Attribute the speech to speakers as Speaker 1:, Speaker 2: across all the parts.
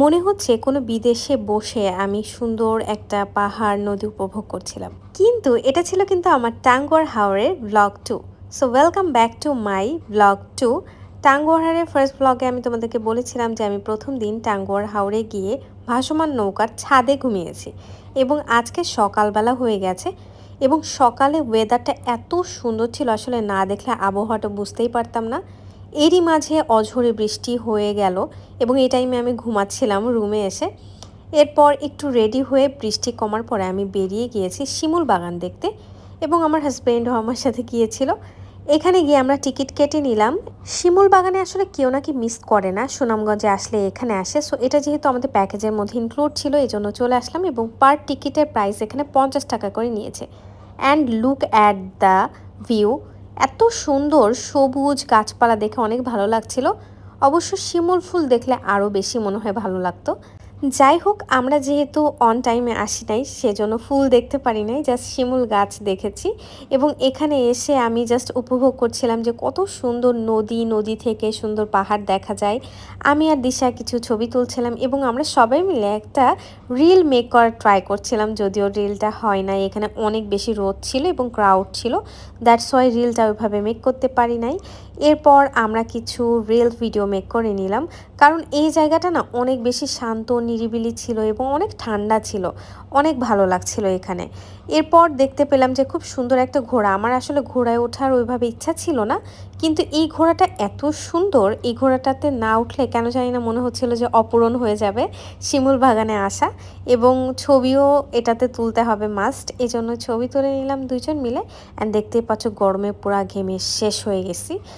Speaker 1: মনে হচ্ছে কোনো বিদেশে বসে আমি সুন্দর একটা পাহাড় নদী উপভোগ করছিলাম। কিন্তু এটা ছিল কিন্তু আমার Tanguar হাওড়ের blog two so welcome back to my blog two টাঙ্গুয়ারের first ব্লগে আমি তোমাদেরকে বলেছিলাম যে আমি প্রথম দিন টাঙ্গুয়ার হাওড়ে গিয়ে ভাসমান নৌকার ছাদে ঘুমিয়েছি এবং আজকে সকালবেলা হয়ে গেছে এবং সকালে ওয়েদারটা এত সুন্দর ছিল, আসলে না দেখলে আবহাওয়াটা বুঝতেই পারতাম না। এরই মাঝে অঝরে বৃষ্টি হয়ে গেল এবং এই টাইমে আমি ঘুমাচ্ছিলাম রুমে এসে। এরপর একটু রেডি হয়ে বৃষ্টি কমার পরে আমি বেরিয়ে গিয়েছি শিমুল বাগান দেখতে এবং আমার হাজব্যান্ডও আমার সাথে গিয়েছিল। এখানে গিয়ে আমরা টিকিট কেটে নিলাম। শিমুল বাগানে আসলে কেউ নাকি মিস করে না, সুনামগঞ্জে আসলে এখানে আসে। সো এটা যেহেতু আমাদের প্যাকেজের মধ্যে ইনক্লুড ছিল, এই জন্য চলে আসলাম এবং পার টিকিটের প্রাইস এখানে পঞ্চাশ টাকা করে নিয়েছে। And look at the view এত সুন্দর সবুজ গাছপালা দেখে অনেক ভালো লাগছিল। অবশ্য শিমুল ফুল দেখলে আরও বেশি মনে হয় ভালো লাগতো। যাই হোক, আমরা যেহেতু অন টাইমে আসি নাই, সেজন্য ফুল দেখতে পারি নাই জাস্ট শিমুল গাছ দেখেছি। এবং এখানে এসে আমি জাস্ট উপভোগ করছিলাম যে কত সুন্দর নদী নদী থেকে সুন্দর পাহাড় দেখা যায়। আমি আর দিশা কিছু ছবি তুলছিলাম এবং আমরা সবাই মিলে একটা রিল মেক করার ট্রাই করছিলাম, যদিও রিলটা হয় নাই। এখানে অনেক বেশি রোদ ছিল এবং ক্রাউড ছিল দ্যাটস ওয়াই রিলটা ওইভাবে মেক করতে পারি নাই। এরপর আমরা কিছু রিল ভিডিও মেক করে নিলাম। কারণ এই জায়গাটা না অনেক বেশি শান্ত, নিরিবিলি ছিল এবং অনেক ঠান্ডা ছিল। অনেক ভালো লাগছিল এখানে। এরপর দেখতে পেলাম যে খুব সুন্দর একটা ঘোড়া। আমার আসলে ঘোড়ায় ওঠার ওইভাবে ইচ্ছা ছিল না। কিন্তু এই ঘোড়াটা এত সুন্দর, এই ঘোড়াটাতে না উঠলে কেন জানি না মনে হচ্ছিল যে অপূরণ হয়ে যাবে শিমুল বাগানে আসা। এবং ছবিও এটাতে তুলতে হবে মাস্ট এই জন্য ছবি তুলে নিলাম দুইজন মিলে। অ্যান্ড দেখতেই পাচ্ছ গরমে পুরা ঘেমে শেষ হয়ে গেছি।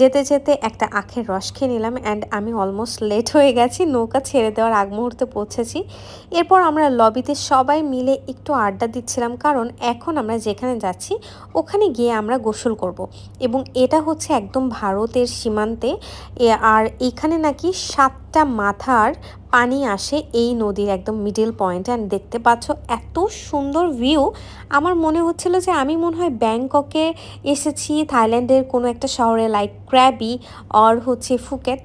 Speaker 1: যেতে যেতে একটা আখের রস খেয়ে নিলাম অ্যান্ড আমি অলমোস্ট লেট হয়ে গেছি, নৌকা ছেড়ে দেওয়ার আগ মুহূর্তে পৌঁছেছি। এরপর আমরা লবিতে সবাই মিলে একটু আড্ডা দিচ্ছিলাম, কারণ এখন আমরা যেখানে যাচ্ছি, ওখানে গিয়ে আমরা গোসল করব। এবং এটা হচ্ছে একদম ভারতের সীমান্তে। আর এখানে নাকি সাতটা মাথার পানি আসে এই নদীর একদম মিডল পয়েন্টে অ্যান্ড দেখতে পাচ্ছ এত সুন্দর ভিউ আমার মনে হচ্ছিল যে আমি মনে হয় ব্যাংককে এসেছি, থাইল্যান্ডের কোনো একটা শহরে লাইক ক্র্যাবি অর হচ্ছে ফুকেট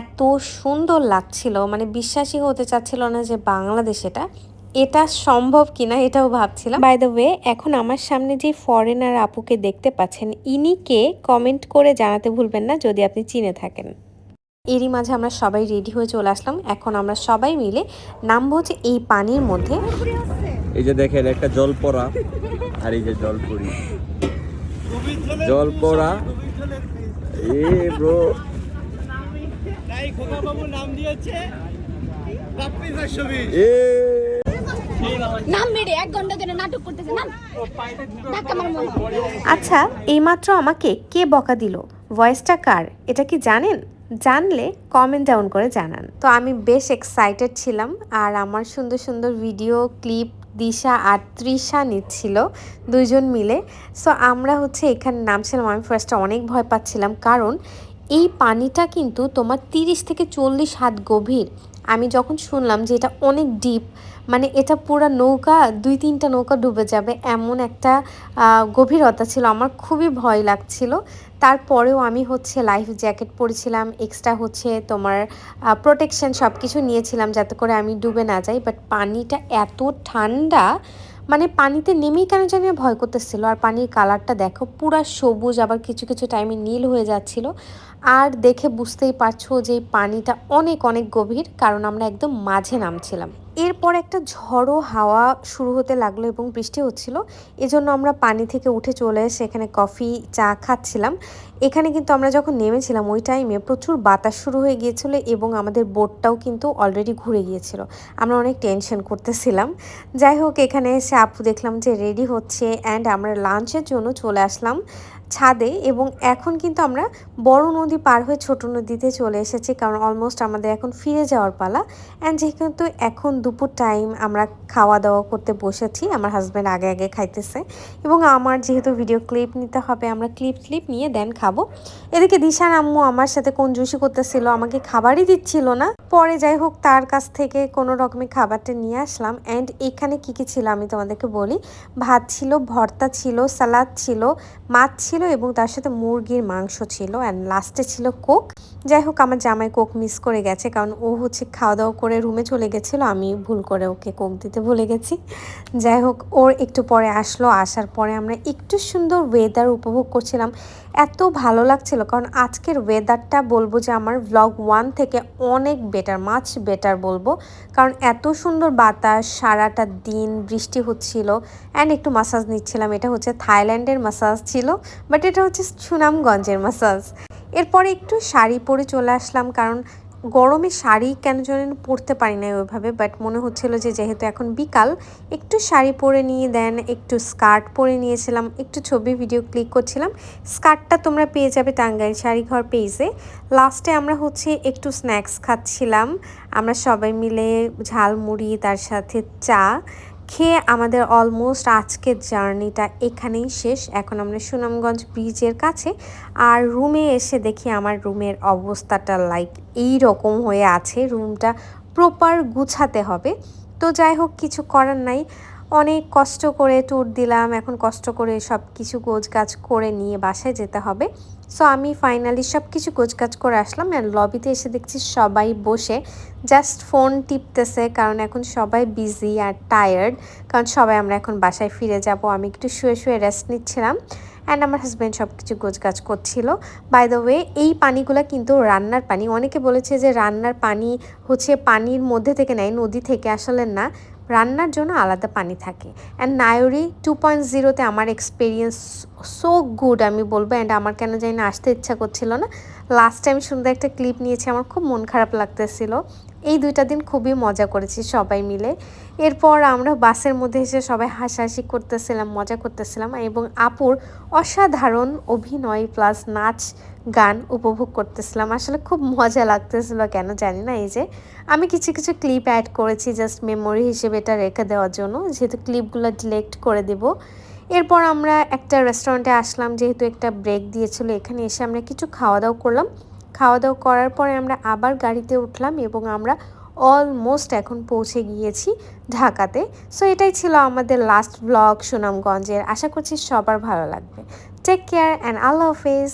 Speaker 1: এত সুন্দর লাগছিল মানে বিশ্বাসই হতে চাচ্ছিল না যে বাংলাদেশ এটা। এটা সম্ভব কিনা এটাও ভাবছিলাম। বাই দ্য ওয়ে এখন আমার সামনে যে ফরেনার আপুকে দেখতে পাচ্ছেন ইনিকে কমেন্ট করে জানাতে ভুলবেন না যদি আপনি চিনে থাকেন। এরই মাঝে আমরা সবাই রেডি হয়ে চলে আসলাম। এখন আমরা সবাই মিলে নামবো যে এই পানির মধ্যে।
Speaker 2: এই যে দেখেন একটা জল পড়া আর এই যে জল পড়ি জল পড়া এ ব্রো
Speaker 3: তাই খোকা বাবু নাম দিয়েছে
Speaker 2: এ
Speaker 1: আচ্ছা এইমাত্র আমাকে কে বকা দিল? ভয়েসটা কার? এটা কি জানেন? জানলে কমেন্ট ডাউন করে জানান। তো আমি বেশ এক্সাইটেড ছিলাম আর আমার সুন্দর সুন্দর ভিডিও ক্লিপ দিশা আর তৃষা নিচ্ছিল দুজন মিলে। সো আমরা হচ্ছে এখানে নামছিলাম। আমি ফার্স্টে অনেক ভয় পাচ্ছিলাম। কারণ এই পানিটা কিন্তু তোমার তিরিশ থেকে চল্লিশ হাত গভীর। আমি যখন শুনলাম যে এটা অনেক ডিপ মানে এটা পুরো নৌকা, দুই তিনটা নৌকা ডুবে যাবে এমন একটা গভীরতা ছিল। আমার খুবই ভয় লাগছিল। তারপরেও আমি হচ্ছে লাইফ জ্যাকেট পরেছিলাম এক্সট্রা হচ্ছে তোমার প্রোটেকশন সব কিছু নিয়েছিলাম যাতে করে আমি ডুবে না যাই। বাট পানিটা এত ঠান্ডা মানে পানিতে নেমেই কেন জানি ভয় করতেছিল। আর পানির কালারটা দেখো, পুরা সবুজ, আবার কিছু কিছু টাইমে নীল হয়ে যাচ্ছিল। আর দেখে বুঝতেই পারছ যে পানিটা অনেক অনেক গভীর, কারণ আমরা একদম মাঝে নামছিলাম। এরপর একটা ঝড়ো হাওয়া শুরু হতে লাগল এবং বৃষ্টি হচ্ছিল। এজন্য আমরা পানি থেকে উঠে চলে এসে এখানে কফি, চা খাচ্ছিলাম। এখানে কিন্তু আমরা যখন নেমেছিলাম, ওই টাইমে প্রচুর বাতাস শুরু হয়ে গিয়েছিল এবং আমাদের বোটটাও কিন্তু অলরেডি ঘুরে গিয়েছিল। আমরা অনেক টেনশন করতেছিলাম। যাই হোক, এখানে এসে আপু দেখলাম যে রেডি হচ্ছে অ্যান্ড আমরা লাঞ্চের জন্য চলে আসলাম। ছাদে এবং এখন কিন্তু আমরা বড় নদী পার হয়ে ছোট নদীতে চলে এসেছি, কারণ অলমোস্ট আমাদের এখন ফিরে যাওয়ার পালা। অ্যান্ড যেহেতু এখন দুপুর টাইম আমরা খাওয়া দাওয়া করতে বসেছি, আমার হাজব্যান্ড আগে আগে খাইতেছে এবং আমার যেহেতু ভিডিও ক্লিপ নিতে হবে, আমরা ক্লিপ ক্লিপ নিয়ে দেন খাব। এদিকে দিশার আম্মু আমার সাথে কঞ্জুসি করতেছিল, আমাকে খাবারই দিচ্ছিল না। পরে যাই হোক, তার কাছ থেকে কোনো রকমের খাবারটা নিয়ে আসলাম। অ্যান্ড এখানে কি কি ছিল আমি তোমাদেরকে বলি। ভাত ছিল, ভর্তা ছিল, সালাদ ছিল, মাছ ছিল এবং তার সাথে মুরগির মাংস ছিল অ্যান্ড লাস্টে ছিল কোক যাই হোক, আমার জামাই কোক মিস করে গেছে কারণ ও হচ্ছে খাওয়া দাওয়া করে রুমে চলে গেছিল। আমি ভুল করে ওকে কোক দিতে ভুলে গেছি। যাই হোক, ওর একটু পরে আসলো। আসার পরে আমরা একটু সুন্দর ওয়েদার উপভোগ করছিলাম। এত ভালো লাগছিল কারণ আজকের ওয়েদারটা বলব যে আমার ভ্লগ ওয়ান থেকে অনেক বেটার মাছ বেটার বলব। কারণ এত সুন্দর বাতাস, সারাটা দিন বৃষ্টি হচ্ছিল অ্যান্ড একটু মাসাজ নিচ্ছিলাম। এটা হচ্ছে থাইল্যান্ডের মাসাজ ছিল। বাট এটা হচ্ছে সুনামগঞ্জের মাসাজ এরপরে একটু শাড়ি পরে চলে আসলাম, কারণ গরমে শাড়ি কেন জানি না পরতে পারি না ওইভাবে বাট মনে হচ্ছিল যে যেহেতু এখন বিকাল, একটু শাড়ি পরে নিয়ে দেন, একটু স্কার্ট পরে নিয়েছিলাম, একটু ছবি ভিডিও ক্লিক করছিলাম। স্কার্টটা তোমরা পেয়ে যাবে টাঙ্গাইল শাড়ি ঘর পেজে লাস্টে আমরা হচ্ছে একটু স্ন্যাক্স খাচ্ছিলাম। আমরা সবাই মিলে ঝাল মুড়ি তার সাথে চা খেয়ে আমাদের অলমোস্ট আজকের জার্নিটা এখানেই শেষ। এখন আমরা সুনামগঞ্জ ব্রিজের কাছে আর রুমে এসে দেখি আমার রুমের অবস্থাটা লাইক এই রকম হয়ে আছে। রুমটা প্রপার গুছাতে হবে। তো যাই হোক, কিছু করার নাই। অনেক কষ্ট করে ট্যুর দিলাম, এখন কষ্ট করে সব কিছু গোছগাছ করে নিয়ে বাসায় যেতে হবে। সো আমি ফাইনালি সব কিছু গোছগাছ করে আসলাম আর লবিতে এসে দেখছি সবাই বসে। জাস্ট ফোন টিপতেছে, কারণ এখন সবাই বিজি আর টায়ার্ড কারণ সবাই আমরা এখন বাসায় ফিরে যাব। আমি একটু শুয়ে শুয়ে রেস্ট নিচ্ছিলাম অ্যান্ড আমার হাজব্যান্ড সব কিছু গোছগাছ করছিল। বাই দ্য ওয়ে এই পানিগুলো কিন্তু রান্নার পানি। অনেকে বলেছে যে রান্নার পানি হচ্ছে পানির মধ্যে থেকে নেয়, নদী থেকে আসলে না। রান্নার জন্য আলাদা পানি থাকে। অ্যান্ড নায়রি টু পয়েন্ট জিরোতে আমার এক্সপিরিয়েন্স সো গুড আমি বলব অ্যান্ড আমার কেন জানি না আসতে ইচ্ছা করছিল না। লাস্ট টাইম সুন্দর একটা ক্লিপ নিয়েছি, আমার খুব মন খারাপ লাগতেছিল। এই দুইটা দিন খুবই মজা করেছি সবাই মিলে। এরপর আমরা বাসের মধ্যে এসে সবাই হাসাহাসি করতেছিলাম, মজা করতেছিলাম এবং আপুর অসাধারণ অভিনয় প্লাস নাচ, গান উপভোগ করতেছিলাম। আসলে খুব মজা লাগতেছিল, কেন জানি না এই যে। আমি কিছু কিছু ক্লিপ অ্যাড করেছি জাস্ট মেমোরি হিসেবে এটা রেখে দেওয়ার জন্য, যেহেতু ক্লিপগুলো ডিলেক্ট করে দেব। এরপর আমরা একটা রেস্টুরেন্টে আসলাম, যেহেতু একটা ব্রেক দিয়েছিল, এখানে এসে আমরা কিছু খাওয়া দাওয়া করলাম। খাওয়া দাওয়া করার পরে আমরা আবার গাড়িতে উঠলাম এবং আমরা অলমোস্ট এখন পৌঁছে গিয়েছি ঢাকাতে। সো এটাই ছিল আমাদের লাস্ট ব্লগ সুনামগঞ্জের। আশা করছি সবার ভালো লাগবে। টেক কেয়ার অ্যান্ড আল্লাহ হাফেজ